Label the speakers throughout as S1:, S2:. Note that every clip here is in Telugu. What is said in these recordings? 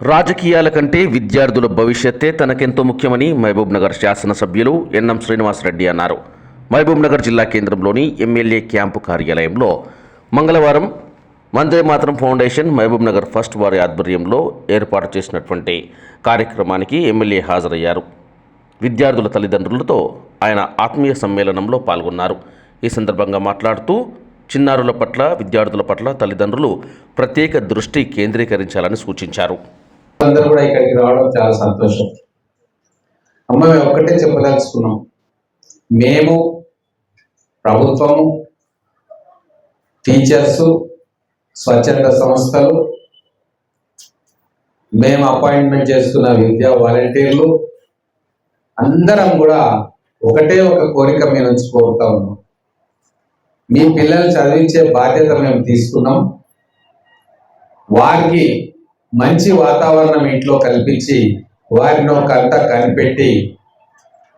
S1: రాజకీయాల కంటే విద్యార్థుల భవిష్యత్తే తనకెంతో ముఖ్యమని మహబూబ్ నగర్ శాసనసభ్యులు ఎన్ఎం శ్రీనివాసరెడ్డి అన్నారు. మహబూబ్ నగర్ జిల్లా కేంద్రంలోని ఎమ్మెల్యే క్యాంపు కార్యాలయంలో మంగళవారం Vande Mataram foundation Mahabubnagar first వారి ఆధ్వర్యంలో ఏర్పాటు చేసినటువంటి కార్యక్రమానికి ఎమ్మెల్యే హాజరయ్యారు. విద్యార్థుల తల్లిదండ్రులతో ఆయన ఆత్మీయ సమ్మేళనంలో పాల్గొన్నారు. ఈ సందర్భంగా మాట్లాడుతూ చిన్నారుల పట్ల విద్యార్థుల పట్ల తల్లిదండ్రులు ప్రత్యేక దృష్టి కేంద్రీకరించాలని సూచించారు.
S2: అందరూ కూడా ఇక్కడికి రావడం చాలా సంతోషం. అమ్మ మేము ఒక్కటే చెప్పదలుచుకున్నాం. మేము ప్రభుత్వము టీచర్స్ స్వచ్ఛంద సంస్థలు మేము అపాయింట్మెంట్ చేసుకున్న విద్యా వాలంటీర్లు అందరం కూడా ఒకటే ఒక కోరిక మీ నుంచి కోరుతా ఉన్నాం. మీ పిల్లలు చదివించే బాధ్యత మేము తీసుకున్నాం. వారికి మంచి వాతావరణం ఇంట్లో కల్పించి వారిని ఒకంత కనిపెట్టి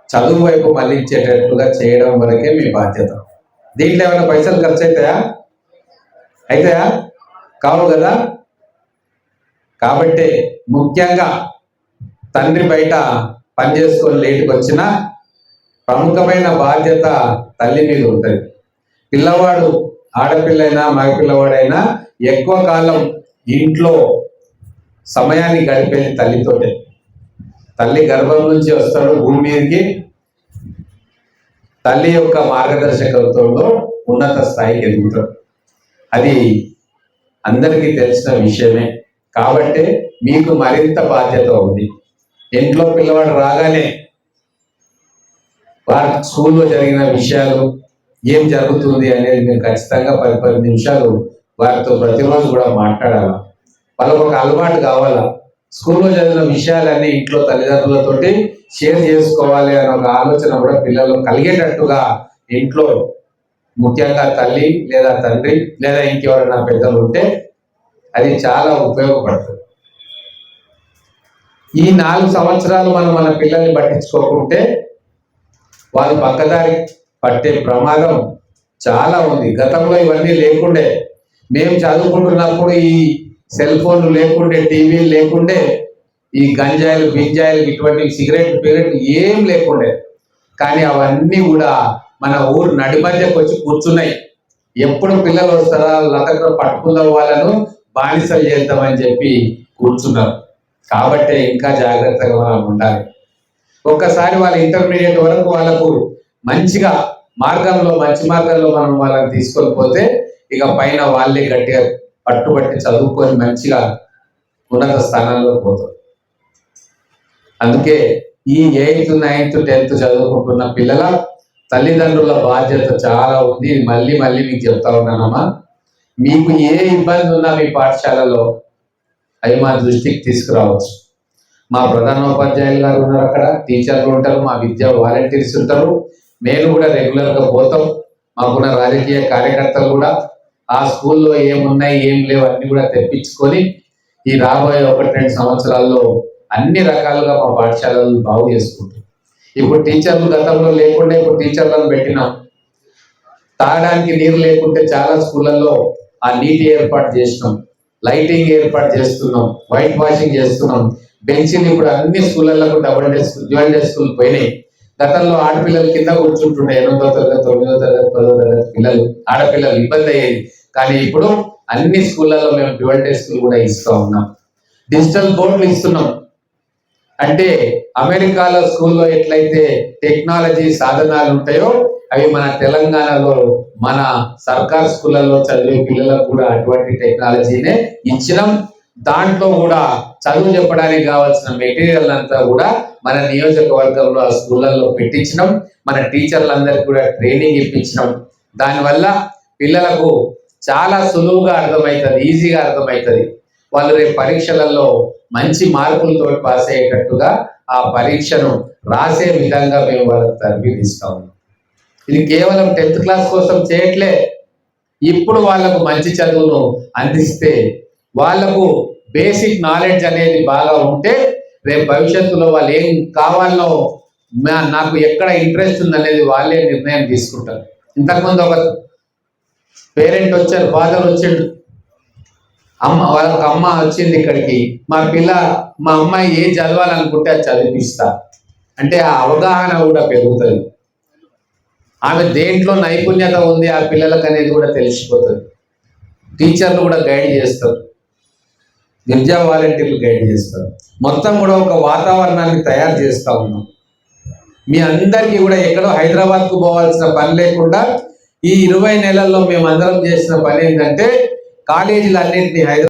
S2: చదువు వైపు మళ్ళించేటట్లుగా చేయడం వరకే మీ బాధ్యత. దీంట్లో ఏమైనా పైసలు ఖర్చు అవుతాయా అవుతాయా కావు కదా? కాబట్టి ముఖ్యంగా తండ్రి బయట పనిచేసుకొని లేటుకు వచ్చినా ప్రముఖమైన బాధ్యత తల్లి మీద ఉంటుంది. పిల్లవాడు ఆడపిల్లైనా మగపిల్లవాడైనా ఎక్కువ కాలం ఇంట్లో సమయాన్ని గడిపేది తల్లితోటే. తల్లి గర్భం నుంచి వస్తాడు భూమి మీదకి. తల్లి యొక్క మార్గదర్శకత్వంలో ఉన్నత స్థాయికి ఎదుగుతాడు. అది అందరికీ తెలిసిన విషయమే. కాబట్టి మీకు మరింత బాధ్యత ఉంది. ఇంట్లో పిల్లవాడు రాగానే వారి స్కూల్లో జరిగిన విషయాలు ఏం జరుగుతుంది అనేది మీరు ఖచ్చితంగా పది పది నిమిషాలు వారితో ప్రతిరోజు కూడా మాట్లాడాలి? వాళ్ళకు ఒక అలవాటు కావాలా? స్కూల్లో చదివిన విషయాలన్నీ ఇంట్లో తల్లిదండ్రులతోటి షేర్ చేసుకోవాలి అనే ఒక ఆలోచన కూడా పిల్లలు కలిగేటట్టుగా ఇంట్లో ముఖ్యంగా తల్లి లేదా తండ్రి లేదా ఇంకెవరైనా పెద్దలు ఉంటే అది చాలా ఉపయోగపడుతుంది. ఈ నాలుగు సంవత్సరాలు మనం మన పిల్లల్ని పట్టించుకోకుంటే వాళ్ళు పక్కదారి పట్టే ప్రమాదం చాలా ఉంది. గతంలో ఇవన్నీ లేకుండే. మేము చదువుకుంటున్నప్పుడు ఈ సెల్ ఫోన్లు లేకుండే టీవీలు లేకుండే ఈ గంజాయిలు బింజాయిలు ఇటువంటి సిగరెట్ పిగరెట్ ఏం లేకుండే. కానీ అవన్నీ కూడా మన ఊరు నడిమధ్యకు వచ్చి కూర్చున్నాయి. ఎప్పుడు పిల్లలు వస్తారా లతకు పట్టుకుందాం వాళ్ళను బానిసలు చేద్దామని చెప్పి కూర్చున్నారు. కాబట్టి ఇంకా జాగ్రత్తగా మనం ఉండాలి. ఒక్కసారి వాళ్ళ ఇంటర్మీడియట్ వరకు వాళ్ళకు మంచిగా మార్గంలో మంచి మార్గంలో మనం వాళ్ళని తీసుకొని పోతే ఇక పైన వాళ్ళే గట్టిగా పట్టుబట్టి చదువుకొని మంచిగా ఉన్నత స్థానాల్లో పోతారు. అందుకే ఈ ఎయిత్ నైన్త్ టెన్త్ చదువుకుంటున్న పిల్లల తల్లిదండ్రుల బాధ్యత చాలా ఉంది. మళ్ళీ మళ్ళీ మీకు చెప్తా ఉన్నానమ్మా. మీకు ఏ ఇబ్బంది ఉన్నా మీ పాఠశాలలో అవి మా దృష్టికి తీసుకురావచ్చు. మా ప్రధానోపాధ్యాయులు గారు ఉన్నారు అక్కడ. టీచర్లు ఉంటారు మా విద్యా వాలంటీర్స్ ఉంటారు. మేము కూడా రెగ్యులర్గా పోతాం. మాకున్న రాజకీయ కార్యకర్తలు కూడా ఆ స్కూల్లో ఏమున్నాయి ఏం లేవు అన్ని కూడా తెప్పించుకొని ఈ రాబోయే ఒకటి రెండు సంవత్సరాల్లో అన్ని రకాలుగా మా పాఠశాలలు బాగు చేసుకుంటాం. ఇప్పుడు టీచర్లు గతంలో లేకుండా ఇప్పుడు టీచర్లను పెట్టినాం. తాగడానికి నీరు లేకుంటే చాలా స్కూళ్ళల్లో ఆ నీటి ఏర్పాటు చేసినాం. లైటింగ్ ఏర్పాటు చేస్తున్నాం వైట్ వాషింగ్ చేస్తున్నాం. బెంచ్ని ఇప్పుడు అన్ని స్కూళ్ళల్లో డబుల్ డెస్క్ డ్యూయల్ డెస్కులు పోయినాయి. గతంలో ఆడపిల్లలు కింద కూర్చుంటుండే ఎనిమిదో తరగతి తొమ్మిదో తరగతి పదో తరగతి పిల్లలు ఆడపిల్లలు ఇబ్బంది అయ్యేది. కానీ ఇప్పుడు అన్ని స్కూళ్ళల్లో మేము డ్యూయల్ డెస్కులు కూడా ఇస్తూ ఉన్నాం. డిజిటల్ బోర్డులు ఇస్తున్నాం. అంటే అమెరికాలో స్కూల్లో ఎట్లయితే టెక్నాలజీ సాధనాలు ఉంటాయో అవి మన తెలంగాణలో మన సర్కార్ స్కూళ్ళలో చదివే పిల్లలకు కూడా అటువంటి టెక్నాలజీనే ఇచ్చినాం. దాంట్లో కూడా చదువు చెప్పడానికి కావాల్సిన మెటీరియల్ అంతా కూడా మన నియోజకవర్గంలో ఆ స్కూళ్ళల్లో పెట్టించడం మన టీచర్లందరికీ కూడా ట్రైనింగ్ ఇప్పించడం దానివల్ల పిల్లలకు చాలా సులువుగా అర్థమవుతుంది ఈజీగా అర్థమవుతుంది. వాళ్ళు రేపు పరీక్షలలో మంచి మార్కులతో పాస్ అయ్యేటట్టుగా ఆ పరీక్షను రాసే విధంగా మేము వాళ్ళకి తరబిది ఇస్తాము ఇది కేవలం టెన్త్ క్లాస్ కోసం చేయట్లే. ఇప్పుడు వాళ్ళకు మంచి చదువును అందిస్తే వాళ్ళకు బేసిక్ నాలెడ్జ్ అనేది బాగా ఉంటే రేపు భవిష్యత్తులో వాళ్ళు ఏం కావాలో నాకు ఎక్కడ ఇంట్రెస్ట్ ఉందనేది వాళ్ళే నిర్ణయం తీసుకుంటారు. ఇంతకుముందు ఒక పేరెంట్ వచ్చారు ఫాదర్ వచ్చాడు. అమ్మ వాళ్ళకి అమ్మ వచ్చింది ఇక్కడికి. మా పిల్ల మా అమ్మాయి ఏం చదవాలనుకుంటే అది చదివిపిస్తా. అంటే ఆ అవగాహన కూడా పెరుగుతుంది. ఆమె దేంట్లో నైపుణ్యత ఉంది ఆ పిల్లలకు అనేది కూడా తెలిసిపోతుంది. టీచర్లు కూడా గైడ్ చేస్తారు. విద్యా వాలంటీర్లు గైడ్ చేస్తారు. మొత్తం కూడా ఒక వాతావరణాన్ని తయారు చేస్తూ ఉన్నాం. మీ అందరికీ కూడా ఎక్కడో హైదరాబాద్కు పోవాల్సిన పని లేకుండా ఈ ఇరవై నెలల్లో మేము అందరం చేసిన పని ఏంటంటే కాలేజీలు అన్నింటినీ హైదరాబాద్